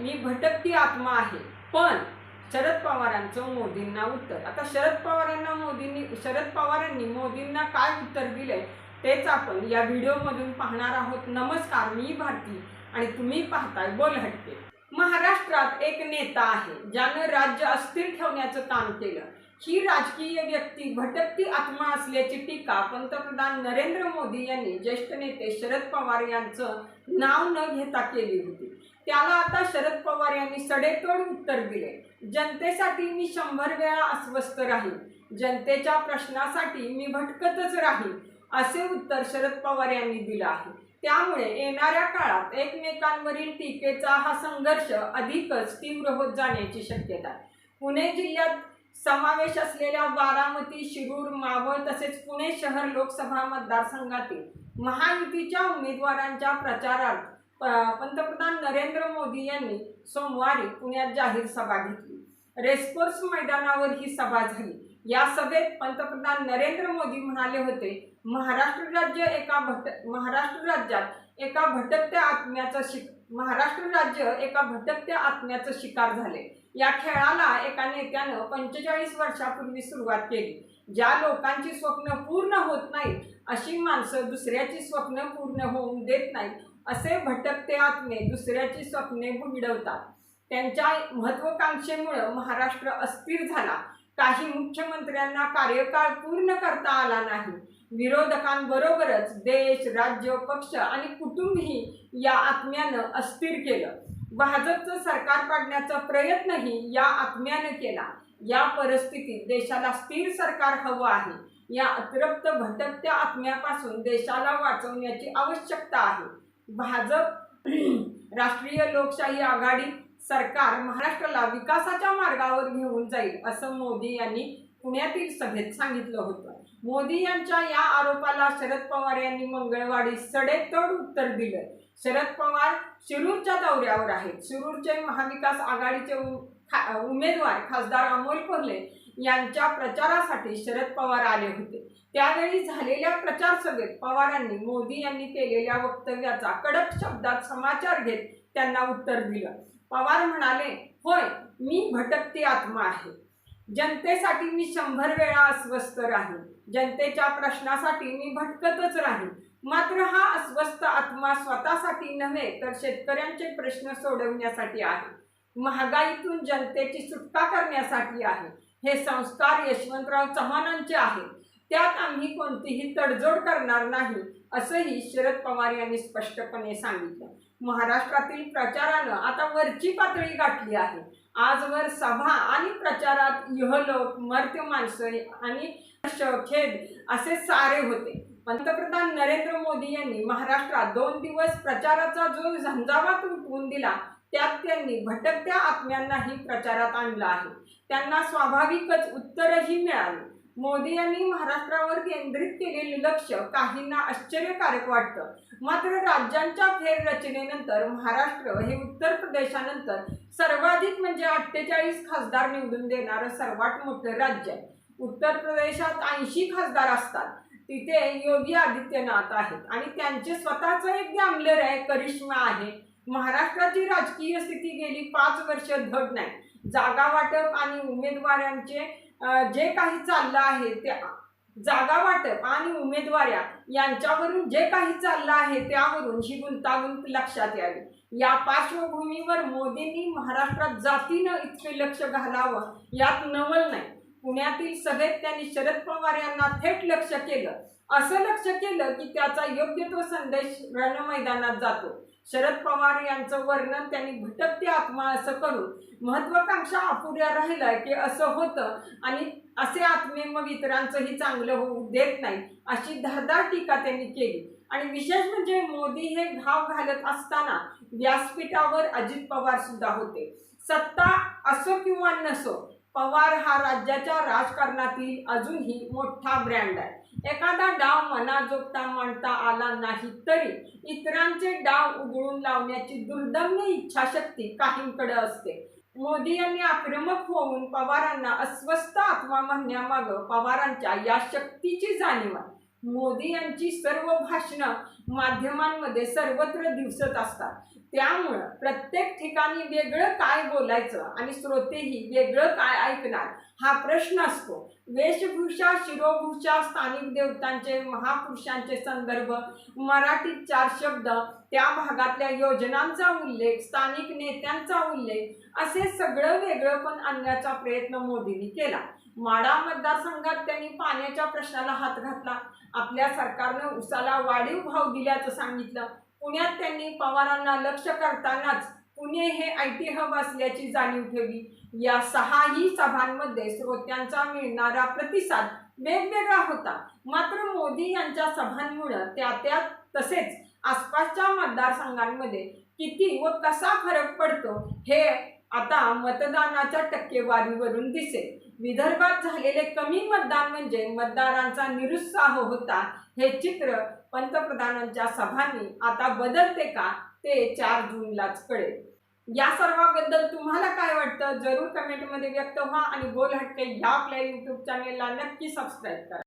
मी भटकती आत्मा आहे. पण शरद पवारांचं मोदींना उत्तर. आता शरद पवारांना मोदींनी शरद पवारांनी मोदींना काय उत्तर दिलंय तेच आपण या व्हिडिओमधून पाहणार आहोत. नमस्कार मी भारती आणि तुम्ही पाहताय बोल हटके महाराष्ट्रात एक नेता आहे ज्यानं राज्य अस्थिर ठेवण्याचं काम केलं. ही राजकीय व्यक्ती भटकती आत्मा असल्याची टीका पंतप्रधान नरेंद्र मोदी यांनी ज्येष्ठ नेते शरद पवार यांचं नाव न घेता केली होती. त्याला आता शरद पवार यांनी सडेतोड उत्तर दिले. जनतेसाठी मी शंभर वेळा अस्वस्थ राहीन. जनतेच्या प्रश्नासाठी मी भटकतच राहीन असे उत्तर शरद पवार यांनी दिलं आहे. त्यामुळे येणाऱ्या काळात एकमेकांवरील टीकेचा हा संघर्ष अधिकच तीव्र होत जाण्याची शक्यता पुणे जिल्ह्यात समावेश असलेल्या बारामती शिरूर मावळ तसेच पुणे शहर लोकसभा मतदारसंघातील महायुतीच्या उमेदवारांच्या प्रचारात पंतप्रधान नरेंद्र मोदी यांनी सोमवारी पुण्यात जाहीर सभा घेतली. रेसकोर्स मैदानावर ही सभा झाली. या सभेत पंतप्रधान नरेंद्र मोदी म्हणाले होते महाराष्ट्र राज्य एका भट महाराष्ट्र राज्यात एका भटकत्या आत्म्याचं शिक महाराष्ट्र राज्य एका भटकत्या आत्म्याचं शिकार झाले. या खेळाला एका नेत्यानं पंचेचाळीस वर्षापूर्वी सुरुवात केली. ज्या लोकांची स्वप्न पूर्ण होत नाहीत अशी माणसं दुसऱ्याची स्वप्न पूर्ण होऊन देत नाहीत असे भटकते आत्मे दुसऱ्याची स्वप्ने बुडवतात त्यांच्या महत्वाकांक्षेमुळं महाराष्ट्र अस्थिर झाला. काही मुख्यमंत्र्यांना कार्यकाळ पूर्ण करता आला नाही. विरोधकांबरोबरच देश राज्य पक्ष आणि कुटुंबही या आत्म्यानं अस्थिर केलं. भाजपचं सरकार पाडण्याचा प्रयत्नही या आत्म्यानं केला. या परिस्थितीत देशाला स्थिर सरकार हवं आहे. या अतिरक्त भटकत्या आत्म्यापासून देशाला वाचवण्याची आवश्यकता आहे. भाजप राष्ट्रीय लोकशाही आघाडी सरकार महाराष्ट्राला विकासाच्या मार्गावर घेऊन जाईल असं मोदी यांनी पुण्यातील सभेत सांगितलं होतं. मोदी यांच्या या आरोपाला शरद पवार यांनी मंगळवारी सडेतोड उत्तर दिलं. शरद पवार शिरूरच्या दौऱ्यावर आहेत. शिरूरचे महाविकास आघाडीचे उ- खा- उमेदवार खासदार अमोल कोल्हे यांच्या प्रचारासाठी शरद पवार आले होते. त्यावेळी झालेल्या प्रचार सभेत पवारांनी मोदी यांनी केलेल्या वक्तव्याचा कडक शब्दात समाचार घेत त्यांना उत्तर दिलं. पवार म्हणाले होय मी भटकती आत्मा आहे. जनतेसाठी मी शंभर वेळा अस्वस्थ राहीन. जनतेच्या प्रश्नासाठी मी भटकतच राहीन. मात्र हा अस्वस्थ आत्मा स्वतःसाठी नव्हे तर शेतकऱ्यांचे प्रश्न सोडवण्यासाठी आहे. महागाईतून जनतेची सुटका करण्यासाठी आहे. हे संस्कार यशवंतराव चव्हाणांचे आहेत. त्यात आम्ही कोणतीही तडजोड करणार नाही असंही शरद पवार यांनी स्पष्टपणे सांगितलं. महाराष्ट्रातील प्रचारानं आता वरची पातळी गाठली आहे. आजवर सभा आणि प्रचारात इहलोक मर्त्य माणसं आणि खेद असे सारे होते. पंतप्रधान नरेंद्र मोदी यांनी महाराष्ट्रात दोन दिवस प्रचाराचा जो झंझावात उठवून दिला. त्यात त्यांनी भटकत्या आत्म्यांनाही प्रचारात आणलं आहे. त्यांना स्वाभाविकच उत्तरही मिळाली. मोदी यांनी महाराष्ट्रावर केंद्रित केलेले लक्ष काहींना आश्चर्यकारक वाटतं. मात्र राज्यांच्या फेररचनेनंतर महाराष्ट्र हे उत्तर प्रदेशानंतर सर्वाधिक म्हणजे अठ्ठेचाळीस खासदार निवडून देणारं सर्वात मोठं राज्य. आहे उत्तर प्रदेशात ऐंशी खासदार असतात. तिथे योगी आदित्यनाथ आहेत आणि त्यांचे स्वतःचं एक गॅम्बलर आहे करिश्मा आहे. महाराष्ट्राची राजकीय स्थिती गेली पाच वर्ष धड नाही. जागा वाटप आणि उमेदवारांचे जे काही चाललं आहे ते जागा वाटप आणि उमेदवाऱ्या यांच्यावरून जे काही चाललं आहे त्यावरून ही गुंतागुंत लक्षात यावी. या पार्श्वभूमीवर मोदींनी महाराष्ट्रात जातीनं इतके लक्ष घालावं यात नवल नाही. पुण्यातील सभेत त्यांनी शरद पवार यांना थेट लक्ष केलं. असं लक्ष केलं की त्याचा योग्य तो संदेश रणमैदानात जातो. शरद पवार यांचं वर्णन त्यांनी भटकती आत्मा असं करून महत्वाकांक्षा अपुऱ्या राहिल्या की असं होतं. आणि असे आत्मे मग इतरांचंही चांगलं होऊ देत नाही अशी धारदार टीका त्यांनी केली. आणि विशेष म्हणजे मोदी हे घाव घालत असताना व्यासपीठावर अजित पवार सुद्धा होते. सत्ता असो किंवा नसो पवार हा राज्याच्या राजकारणातील अजूनही मोठा ब्रँड आहे. एखादा डाव मनाजोगता मांडता आला नाही तरी इतरांचे डाव उघडून लावण्याची दुर्दम्य इच्छाशक्ती काहींकडे असते. मोदी यांनी आक्रमक होऊन पवारांना अस्वस्थ आत्मा म्हणण्यामागं पवारांच्या या शक्तीची जाणीव आहे. मोदी यांची सर्व भाषणं माध्यमांमध्ये सर्वत्र दिसत असतात. त्यामुळं प्रत्येक ठिकाणी वेगळं काय बोलायचं आणि श्रोतेही वेगळं काय ऐकणार हा प्रश्न असतो. वेशभूषा शिरोभूषा स्थानिक देवतांचे महापुरुषांचे संदर्भ मराठीत चार शब्द त्या भागातल्या योजनांचा उल्लेख स्थानिक नेत्यांचा उल्लेख असे सगळं वेगळं पण आणण्याचा प्रयत्न मोदींनी केला. माडा मतदारसंघात त्यांनी पाण्याच्या प्रश्नाला हात घातला. आपल्या सरकारनं उसाला वाढीव भाव दिल्याचं सांगितलं. पुण्यात त्यांनी पवारांना लक्ष करतानाच पुणे हे आय टी हब असल्याची जाणीव ठेवली. या सहाही सभांमध्ये श्रोत्यांचा मिळणारा प्रतिसाद वेगवेगळा होता. मात्र मोदी यांच्या सभांमुळं त्या त्या तसेच आसपासच्या मतदारसंघांमध्ये किती व कसा फरक पडतो हे आता मतदानाच्या टक्केवारीवरून दिसेल. विदर्भात झालेले कमी मतदान म्हणजे मतदारांचा निरुत्साह होता. हे चित्र पंतप्रधानांच्या सभांनी आता बदलते का ते चार जूनलाच कळेल. या सर्वाबद्दल तुम्हाला काय वाटतं? जरूर कमेंटमध्ये व्यक्त व्हा आणि गोल हटके या आपल्या यूट्यूब चॅनेलला नक्की सबस्क्राईब करा.